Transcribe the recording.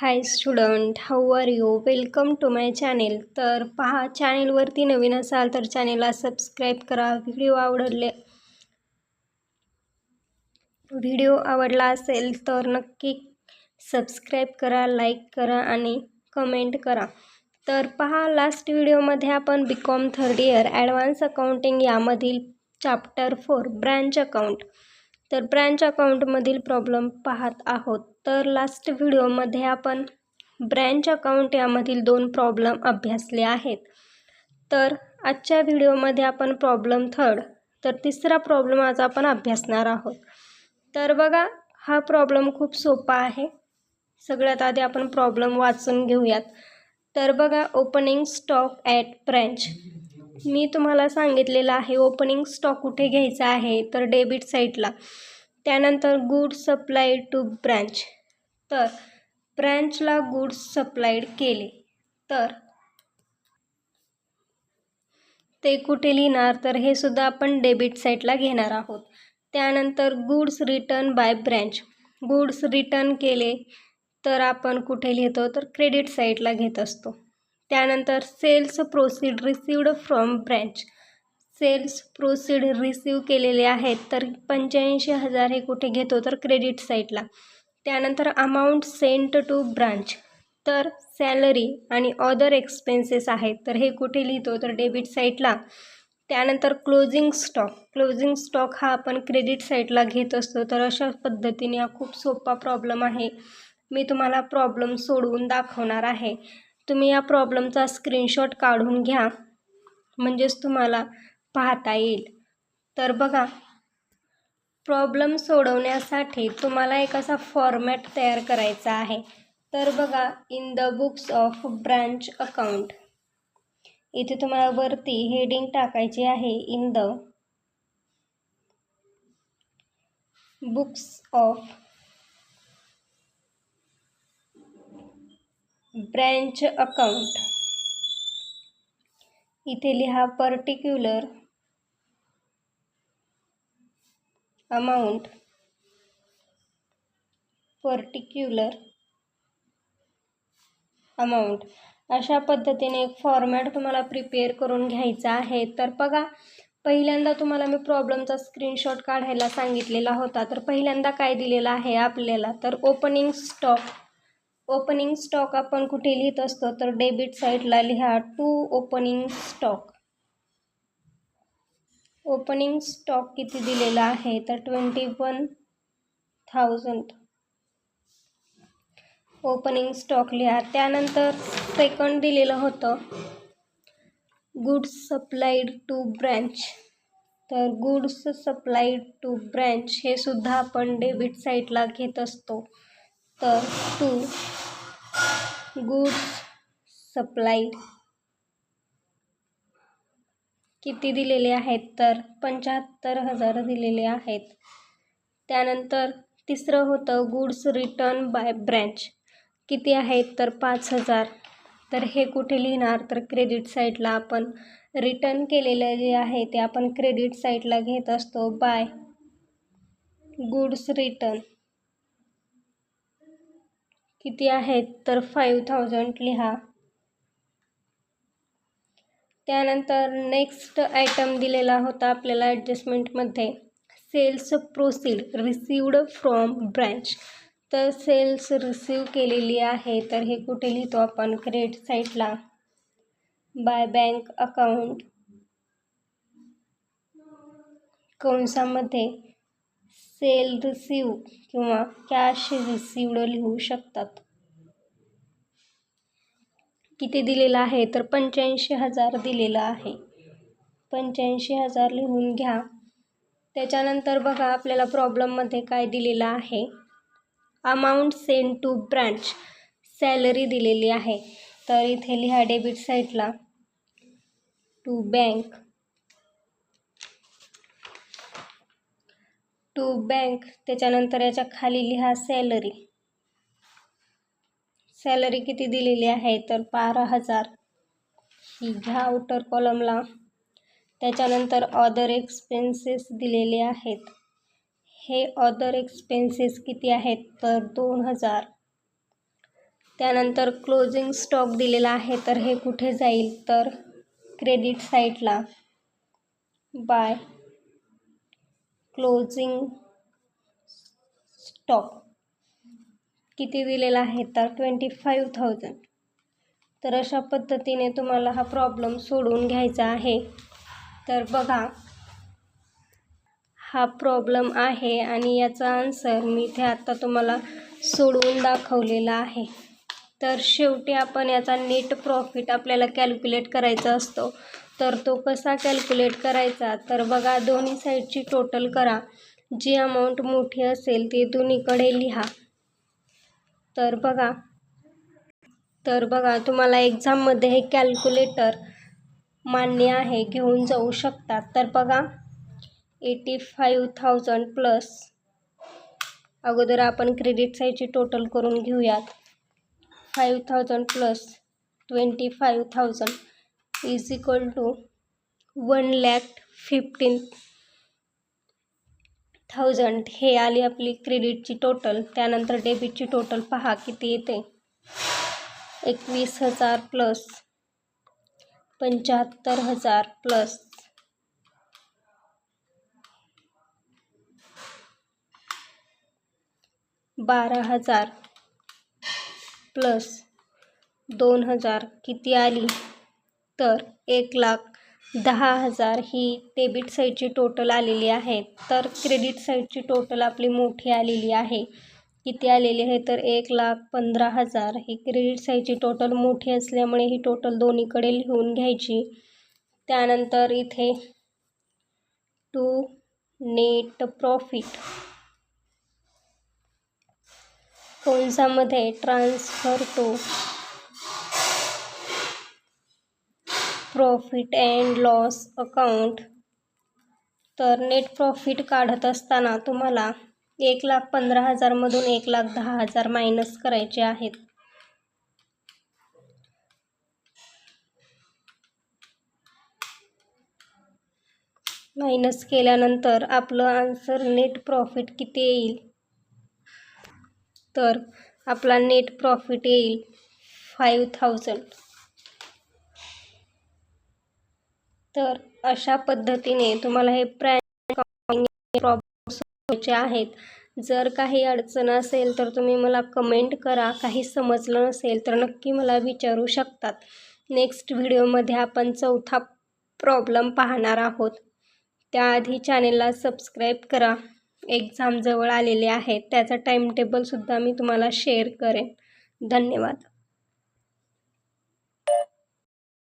Hi student how are you welcome to my channel तर पहा चॅनेलवरती नवीन असाल तर चॅनेलला सबस्क्राईब करा. व्हिडिओ आवडले व्हिडिओ आवडला असेल तर नक्की सबस्क्राईब करा लाईक करा आणि कमेंट करा. तर पहा लास्ट व्हिडिओमध्ये आपण B com third year advance accounting यामधील चॅप्टर फोर ब्रँच अकाउंट तर ब्रँच अकाउंटमधील प्रॉब्लेम पाहत आहोत. तर लास्ट व्हिडिओमध्ये आपण ब्रँच अकाउंट यामधील दोन प्रॉब्लेम अभ्यासले आहेत. तर आजच्या व्हिडिओमध्ये आपण प्रॉब्लेम थर्ड तर तिसरा प्रॉब्लेम आज आपण अभ्यासणार आहोत. तर बघा हा प्रॉब्लेम खूप सोपा आहे. सगळ्यात आधी आपण प्रॉब्लेम वाचून घेऊयात. तर बघा ओपनिंग स्टॉक ॲट ब्रँच. मी तुम्हाला सांगितलेलं आहे ओपनिंग स्टॉक कुठे घ्यायचा आहे? तर डेबिट साईटला त्यानंतर गुड सप्लाय टू ब्रँच तर ब्रँचला गुड्स सप्लाईड केले. तर ते कुठे लिहिणार? तर हे सुद्धा आपण डेबिट साईटला घेणार आहोत. त्यानंतर goods return by branch goods return केले तर आपण कुठे लिहितो? तर क्रेडिट साईटला घेत असतो. त्यानंतर sales proceed received from branch. Sales proceed receive केलेले आहेत तर पंच्याऐंशी हजार हे कुठे घेतो तर क्रेडिट साईटला. त्यानंतर अमाऊंट सेंट टू ब्रांच. तर सॅलरी आणि अदर एक्सपेन्सेस आहेत तर हे कुठे लिहितो तर डेबिट साईटला. त्यानंतर क्लोजिंग स्टॉक. क्लोजिंग स्टॉक हा आपण क्रेडिट साईटला घेत असतो तर अशा पद्धतीने हा खूप सोपा प्रॉब्लेम आहे. मी तुम्हाला प्रॉब्लेम सोडवून दाखवणार आहे. तुम्ही या प्रॉब्लेमचा स्क्रीनशॉट काढून घ्या. म्हणजेच तुम्हाला पाहता येईल. तर बघा प्रॉब्लेम सोडवण्यासाठी तुम्हाला एक असा फॉर्मॅट तयार करायचा आहे. तर बघा in the books of branch account इथे तुम्हाला वरती हेडिंग टाकायची आहे in the books of branch account. इथे लिहा पर्टिक्युलर अमाऊंट पर्टिक्युलर अमाऊंट अशा पद्धतीने एक फॉर्मॅट तुम्हाला प्रिपेअर करून घ्यायचा आहे. तर बघा पहिल्यांदा तुम्हाला मी प्रॉब्लेमचा स्क्रीनशॉट काढायला सांगितलेला होता. तर पहिल्यांदा काय दिलेला आहे आपल्याला? तर ओपनिंग स्टॉक ओपनिंग स्टॉक आपण कुठे लिहित असतो तर डेबिट साईडला लिहा to opening stock. Opening stock किती दिलेला आहे तर twenty one thousand. Opening stock लिहा. त्यानंतर सेकंड दिलेलं होतं गुड्स सप्लाईड टू ब्रँच. तर गुड्स सप्लाईड टू ब्रँच हे सुद्धा आपण डेबिट साईटला घेत असतो. तर टू गुड्स सप्लाईड किती दिलेले आहेत? तर पंच्याहत्तर हजार दिलेले आहेत. त्यानंतर तिसरं होतं गुड्स रिटर्न बाय ब्रँच किती आहेत? तर पाच हजार. तर हे कुठे लिहिणार? तर क्रेडिट साईडला आपण रिटर्न केलेलं जे आहे ते आपण क्रेडिट साईडला घेत असतो. बाय गुड्स रिटर्न किती आहेत तर फाईव्ह थाउजंड लिहा. त्यानंतर नेक्स्ट आयटम दिलेला होता आपल्याला ॲडजस्टमेंटमध्ये sales proceed received from branch तर सेल्स रिसीव केलेली आहे तर हे कुठे लिहितो आपण? क्रेडिट साईटला बाय बँक अकाउंट कंसामध्ये सेल रिसीव किंवा कॅश रिसिवड लिहू शकतात. किती दिलेलं आहे? तर पंच्याऐंशी हजार दिलेलं आहे. पंच्याऐंशी हजार लिहून घ्या. त्याच्यानंतर बघा आपल्याला प्रॉब्लेममध्ये काय दिलेलं आहे. Amount send to branch salary दिलेली आहे. तर इथे लिहा डेबिट साईटला टू बँक टू बँक त्याच्यानंतर याच्या खाली लिहा सॅलरी सॅलरी किती दिलेली आहे? तर बारा हजार. ही घ्या आउटर कॉलमला त्याच्यानंतर ऑदर एक्सपेन्सेस दिलेले आहेत. हे ऑदर एक्सपेन्सेस किती आहेत? तर दोन हजार. त्यानंतर क्लोजिंग स्टॉक दिलेला आहे तर हे कुठे जाईल? तर क्रेडिट साईटला बाय क्लोजिंग स्टॉक किती दिलेला आहे तर ट्वेंटी फाईव्ह थाउजंड तर अशा पद्धतीने तुम्हाला हा प्रॉब्लेम सोडवून घ्यायचा आहे. तर बघा हा प्रॉब्लेम आहे आणि याचा आन्सर मी इथे आत्ता तुम्हाला सोडवून दाखवलेला आहे. तर शेवटी आपण याचा नेट प्रॉफिट आपल्याला कॅल्क्युलेट करायचा असतो. तर तो कसा कॅल्क्युलेट करायचा? तर बघा दोन्ही साईडची टोटल करा. जी अमाऊंट मोठी असेल ती दोन्हीकडे लिहा. तर बघा तर बघा तुम्हाला एक्झाममध्ये हे कॅल्क्युलेटर मान्य आहे घेऊन जाऊ शकतात. तर बघा एटी फाईव्ह थाउजंड प्लस अगोदर आपण क्रेडिट साईडची टोटल करून घेऊयात. Five thousand plus twenty five thousand is equal to one lakh fifteen thousand. हे आली आपली क्रेडिटची टोटल त्यानंतर डेबिटची टोटल पहा किती येते. एकवीस हजार प्लस पंच्याहत्तर हजार प्लस बारा हजार. प्लस दोन हजार किती आली? तर एक लाख दहा हजार ही डेबिट साईडची टोटल आलेली आहे. तर क्रेडिट साईडची टोटल आपली मोठी आलेली आहे. किती आलेली आहे? तर एक लाख पंधरा हजार. ही क्रेडिट साईडची टोटल मोठी असल्यामुळे ही टोटल दोन्हीकडे लिहून घ्यायची. त्यानंतर इथे to net profit कंसामध्ये transfer to profit and loss account. तर नेट प्रॉफिट काढत असताना तुम्हाला एक लाख पंधरा हजारमधून एक लाख दहा हजार मायनस करायचे आहेत. मायनस केल्यानंतर आपलं आन्सर नेट प्रॉफिट किती येईल? तर आपला नेट प्रॉफिट येईल फाईव्ह थाउजंड तर अशा पद्धतीने तुम्हाला हे प्रॉब्लेम आहेत. जर काही अडचण असेल तर तुम्ही मला कमेंट करा. काही समजलं नसेल तर नक्की मला विचारू शकतात. नेक्स्ट व्हिडिओमध्ये आपण चौथा प्रॉब्लेम पाहणार आहोत. त्याआधी चॅनेलला सबस्क्राईब करा. एक्झाम जवळ आलेले आहेत. त्याचा टाईमटेबलसुद्धा मी तुम्हाला शेअर करेन. धन्यवाद.